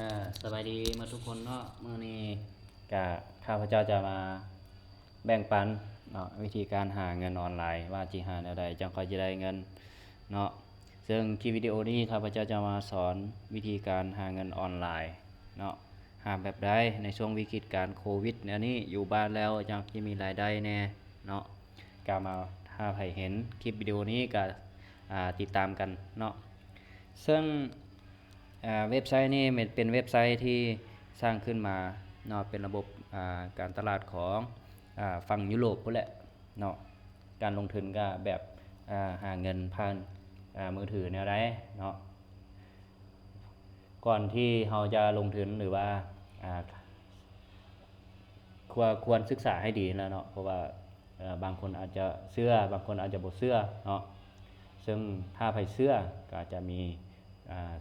อ่าสบายดีมาทุกคนเนาะมื้อนี้กะข้าพเจ้าจะมาแบ่งปันเนาะวิธีการหาเงินออนไลน์ ว่าจิหาแนวใดจังคอยจะได้เงินเนาะซึ่งคลิปวิดีโอนี้ข้าพเจ้าจะมาสอนวิธีการหาเงินออนไลน์เนาะหาแบบใดในช่วงวิกฤตการโควิดเนี่ยนี้อยู่บ้านแล้วยังจะมีรายได้แน่เนาะกามาถ้าใครเห็นคลิปวิดีโอนี้ก็ติดตามกันเนาะซึ่ง เว็บไซต์นี้เป็นเว็บไซต์ที่สร้างขึ้นมาเนาะเป็นระบบาการตลาดของฝั่งยุโรปพุ่นแหละเนาะการลงทุนก็แบบอ่าหาเงินผ่านามือถือแนวใดเนาะก่อนที่เราจะลงทุนหรือว่าาควรควรศึกษาให้ดีแล้วเนาะเพราะว่าบางคนอาจจะเชื่อบางคนอาจจะบ่เชื่อเนาะซึ่งถ้าไผเสื้อก็จะมี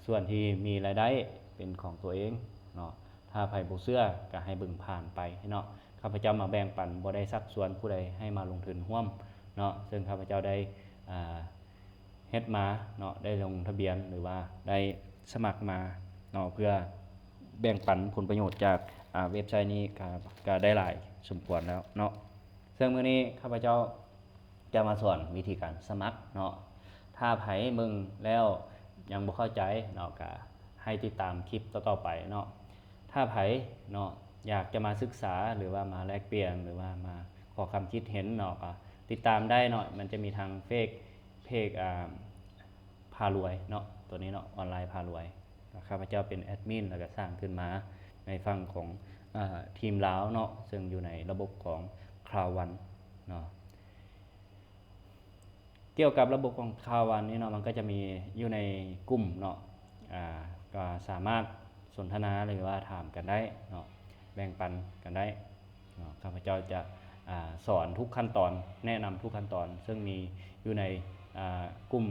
ส่วนที่มีรายได้เป็นของตัวเองเนาะถ้าไผบ่เสื้อก็ให้บิ่งผ่านไปเนาะข้าพเจ้ามาแบ่งปันบ่ได้สักส่วนผู้ใดให้มาลงทุนร่วมเนาะซึ่งข้าพเจ้าได้เฮ็ดมาเนาะได้ลงทะเบียนหรือว่าได้สมัครมาเนาะเพื่อแบ่งปันผลประโยชน์จากอ่าเว็บไซต์นี้ก็ก็ได้หลายสมควรแล้วเนาะซึ่งมื้อนี้ข้าพเจ้าจะมาสอนวิธีการสมัครเนาะถ้าไผมึงแล้ว ยังบ่เข้าใจเนาะก็ให้ติดตามคลิปต่อๆไปเนาะถ้าไผเนาะอยากจะมาศึกษาหรือว่ามาแลกเปลี่ยนหรือว่ามาขอคำคิดเห็นเนาะก็ติดตามได้เนาะมันจะมีทางเฟซเพจอ่าพารวยเนาะตัวนี้เนาะออนไลน์พารวยข้าพเจ้าเป็นแอดมินแล้วก็สร้างขึ้นมาในฝั่งของอทีมลาวเนาะซึ่งอยู่ในระบบของคราววันเนาะ เกี่ยวกับระบบของคาวันนี่เนาะมันก็จะมีอยู่ในกลุ่มเนาะอ่าก็สามารถสนทนาหรือว่าถามกันได้เนาะแบ่งปันกันได้เนาะข้าพเจ้าจะอ่าสอนทุกขั้นตอนแนะนำทุกขั้นตอน ซึ่งมีอยู่ในอ่ากลุ่ม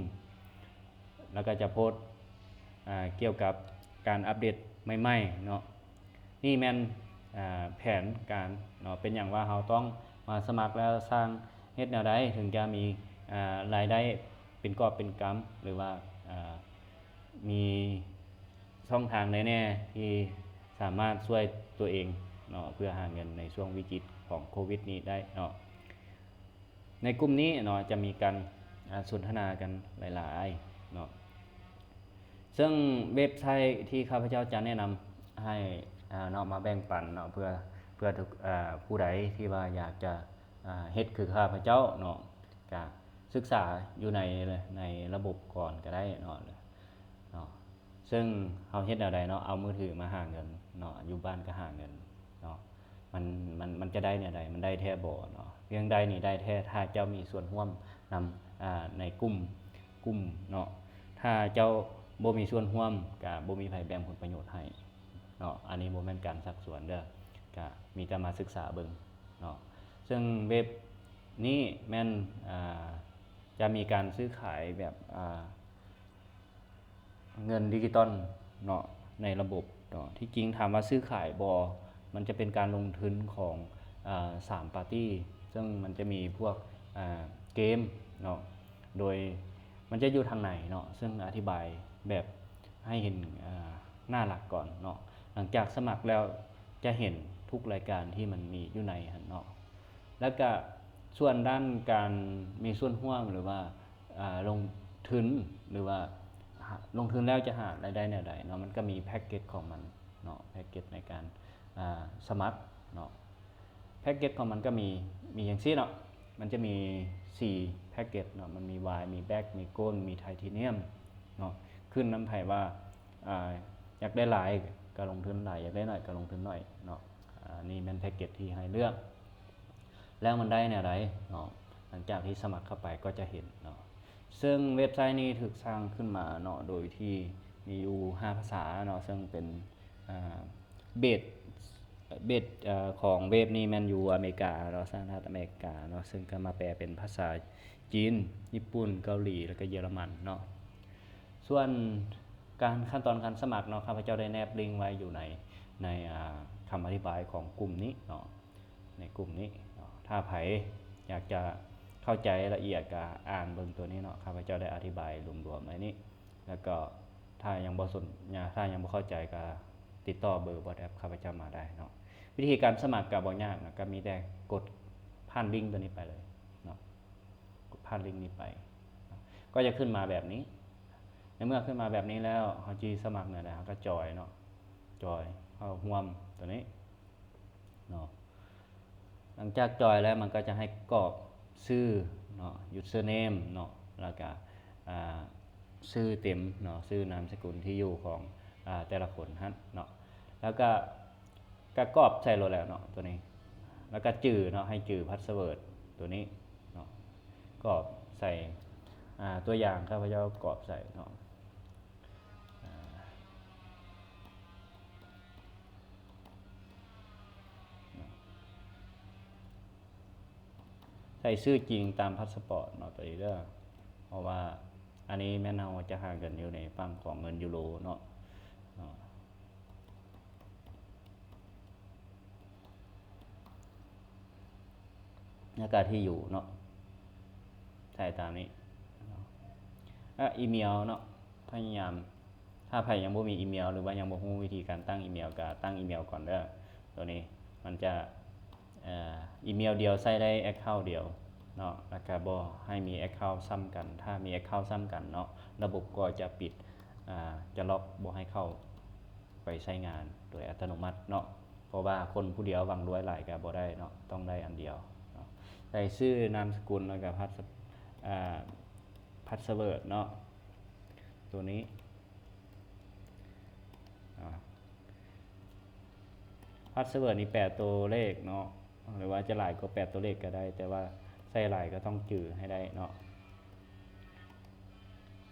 แล้วก็จะโพสอ่าเกี่ยวกับการอัปเดตใหม่ๆเนาะนี่แม่นแผนการเนาะเป็นอย่างว่าเราต้องมาสมัครแล้วสร้างเฮ็ดแนวใดถึงจะมี รายได้เป็นกอบเป็นกำหรือว่ามีช่องทางแน่ๆที่สามารถช่วยตัวเองเนาะเพื่อหาเงินในช่วงวิกฤตของโควิดนี้ได้เนาะในกลุ่มนี้เนาะจะมีการสนทนากันหลายๆเนาะซึ่งเว็บไซต์ที่ข้าพเจ้าจะแนะนำให้เนาะมาแบ่งปันเนาะเพื่อเพื่ออผู้ใดที่ว่าอยากจะเฮ็ดคือข้าพเจ้าเนาะก็ ศึกษาอยู่ในในระบบก่อนก็ได้เนาะเนาะซึ่งเฮาเฮ็ดแนวใดเนาะเอามือถือมาหาเงินเนาะอยู่บ้านก็หาเงินเนาะมันมันมันจะได้แนวใดมันได้แท้บ่เนาะเพียงใดนี่ได้แท้ถ้าเจ้ามีส่วนร่วมนำอ่าในกลุ่มกลุ่มเนาะถ้าเจ้าบ่มีส่วนร่วมก็บ่มีไผแบ่งผลประโยชน์ให้เนาะอันนี้บ่แม่นการสักส่วนเด้อก็มีแต่มาศึกษาเบิ่งเนาะซึ่งเว็บนี่แม่นอ่า จะมีการซื้อขายแบบเงินดิจิตอลเนาะในระบบเนาะที่จริงถามว่าซื้อขายบอ มันจะเป็นการลงทุนของสามปาร์ตี้ ซึ่งมันจะมีพวกเกมเนาะโดยมันจะอยู่ทางไหนเนาะซึ่งอธิบายแบบให้เห็นอ่าหน้าหลักก่อนเนาะหลังจากสมัครแล้วจะเห็นทุกรายการที่มันมีอยู่ในเนาะแล้วก็ ส่วนด้านการมีส่วนร่วมหรือว่าลงทุนหรือว่าลงทุนแล้วจะหารายได้แนวใดเนาะมันก็มีแพ็กเกจของมันเนาะแพ็กเกจในการอ่าสมัครเนาะแพ็กเกจของมันก็มีมีอย่างซี่เนาะมันจะมี 4 แพ็กเกจเนาะมันมีวายมีแบ็กมีโกลมีไทเทเนียมเนาะขึ้นน้ำไผ่ว่าอยากได้หลายก็ลงทุนหลายอยากได้หน้อยก็ลงทุนหน้อยเนาะนี่เป็นแพ็กเกจที่ให้เลือก แล้วมันได้แนวใดเนาะหลังจากที่สมัครเข้าไปก็จะเห็นเนาะซึ่งเว็บไซต์นี้ถูกสร้างขึ้นมาเนาะโดยที่มีอยู่ 5 ภาษาเนาะซึ่งเป็นเบสเบสของเว็บนี้มันอยู่อเมริกาเนาะสหรัฐอเมริกาเนาะซึ่งก็มาแปลเป็นภาษาจีน ญี่ปุ่น เกาหลี แล้วก็เยอรมันเนาะส่วนการขั้นตอนการสมัครเนาะข้าพเจ้าได้แนบลิงก์ไว้อยู่ในในคำอธิบายของกลุ่มนี้เนาะในกลุ่มนี้ ถ้าไผอยากจะเข้าใจละเอียดก็อ่านเบิ่งตัวนี้เนาะข้าพเจ้าได้อธิบายรวมๆไว้นี้ แล้วก็ถ้ายังบ่สนถ้ายังบ่เข้าใจก็ติดต่อเบอร์บอทแอปข้าพเจ้ามาได้เนาะวิธีการสมัครกับบอยากนะก็มีแต่กดผ่านลิงก์ตัวนี้ไปเลยเนาะกดผ่านลิงก์นี้ไป ก็จะขึ้นมาแบบนี้ ในเมื่อขึ้นมาแบบนี้แล้วเขาจีสมัครเนี่ยนะก็จอยเนาะจอยเข้าห่วมตัวนี้เนาะ หลังจากจอยแล้วมันก็จะให้กรอกชื่อเนาะ username เนาะแล้วก็ชื่อเต็มเนาะชื่อนามสกุลที่อยู่ของอแต่ละคนฮะเนาะแล้วก็ก็กรอบใส่โลแล้วเนาะตัวนี้ แล้วก็จื่อเนาะให้จื่อพาสเวิร์ดตัวนี้เนาะกรอบใส่ตัวอย่างข้าพเจ้ากรอบใส่เนาะ ส่ชื่อจริงตามพาสปอร์ตเนาะตัวนี้เด้อเพราะว่าอันนี้แม่นเราจะหากันอยู่ในฝั่งของเงินยูโรเนาะเนาะแล้วก็ที่อยู่เนาะใส่ตามนี้เนาะแล้วอีเมลเนาะพยายาม ถ้าใครยังบ่มีอีเมล หรือว่ายังบ่ฮู้วิธีการตั้งอีเมลก็ตั้งอีเมลก่อนเด้อตัวนี้มันจะ อีเมลเดียวใส่ได้ Account เดียวเนาะแล้วก็บ่ให้มี Account ซ้ำกัน ถ้ามี Account ซ้ำกันเนาะระบบก็จะปิดจะล็อกบ่ให้เข้าไปใช้งานโดยอัตโนมัติเนาะเพราะว่าคนผู้เดียววังรวยหลายก็บ่ได้เนาะต้องได้อันเดียวใส่ชื่อนามสกุลแล้วก็พัสอ่าพัสเวิร์ดเนาะตัวนี้พาสเวิร์ดนี่แปดตัวเลขเนาะ หรือว่าจะหลายก็แปดตัวเลขก็ได้ แต่ว่าใส่หลายก็ต้องจือให้ได้เนาะ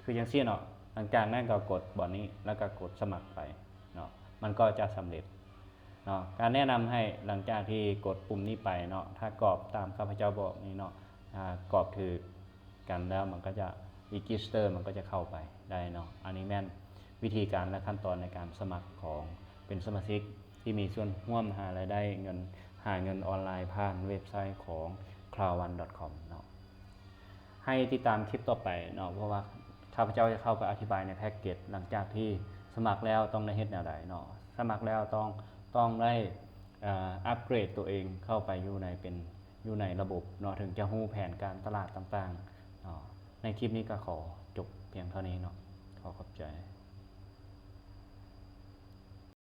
คือยังเสี้ยเนาะหลังจากนั้นก็กดบอนนี้แล้วก็กดสมัครไปเนาะมันก็จะสำเร็จเนาะการแนะนำให้หลังจากที่กดปุ่มนี้ไปเนาะถ้ากรอบตามข้าพเจ้าบอกนี่เนาะกรอบถือกันแล้วมันก็จะรีจิสเตอร์มันก็จะเข้าไปได้เนาะอันนี้แม่นวิธีการและขั้นตอนในการสมัครของเป็นสมาชิกที่มีส่วนร่วมหารายได้เงิน หาเงินออนไลน์ผ่านเว็บไซต์ของ c l o u d o n c o m เนาะให้ติดตามคลิปต่อไปเนาะเพราะว่าข้าพเจ้าจะเข้าไปอธิบายในแพ็กเกจหลังจากที่สมัครแล้วต้องได้เฮ็ดแนวใดเนาะสมัครแล้วต้องต้องได้อัปเกรดตัวเองเข้าไปอยู่ในเป็นอยู่ในระบบเนาะถึงจะฮู้แผนการตลาดต่างๆเนาะในคลิปนี้ก็ขอจบเพียงเท่านี้เนาะขอขอบใจ